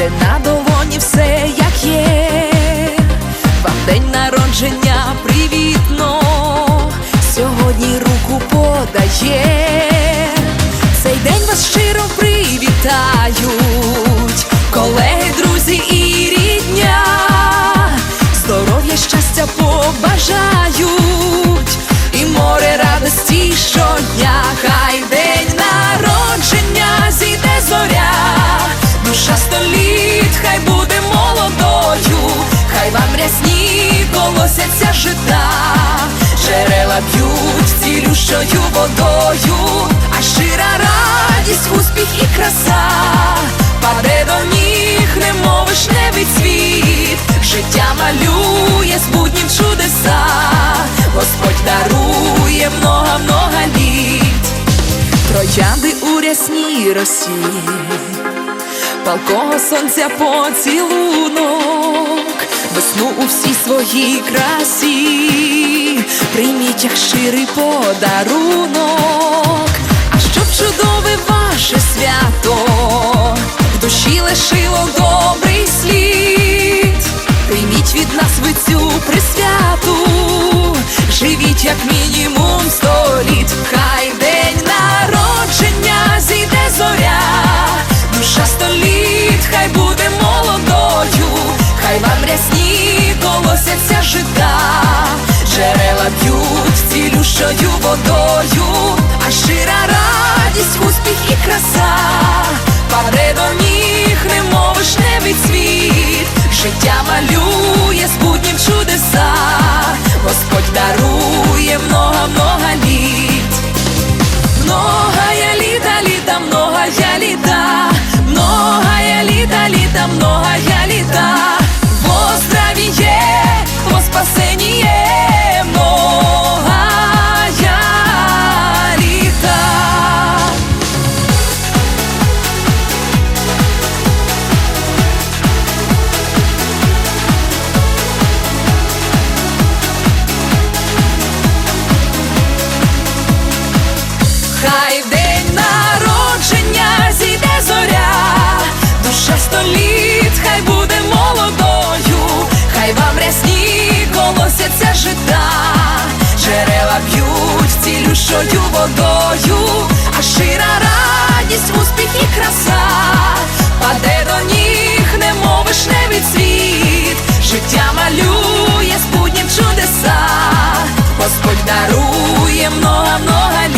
де на долоні все як є. Вам день народження привітно, сьогодні руку подає. Цей день вас щиро привітають, колеги, друзі і рідня, здоров'я, щастя побажають, і море радості щодня, хай день народження зійде зоря, душа століт, хай вам рясні колосяться жита, джерела б'ють цілющою водою, а щира радість, успіх і краса, паде до ніг, немов вишневий цвіт, життя малює з буднім чудеса, Господь дарує много-много літ, троянди у рясній росі палкого сонця поцілунок, весну у всій своїй красі, прийміть як щирий подарунок, а щоб чудове ваше свято, в душі лишило добрий слід, прийміть від нас ви цю присвяту, живіть як мінімум сто літ, хай день народження зійде зоря. Душа століт, хай буде рясні колосяться жита, джерела б'ють цілющою водою, а щира радість, успіх і краса, паде до ніг, немов вишневий цвіт, життя малює з буднім чудеса, Господь дарує много-много літ. Многая літа, літа, многая літа, многая літа, літа, многая літа, колосяться жита, джерела б'ють цілющою водою, а шира радість, успіх і краса, паде до ніг, не від світ. життя малює, спутнім чудеса, Господь дарує много-много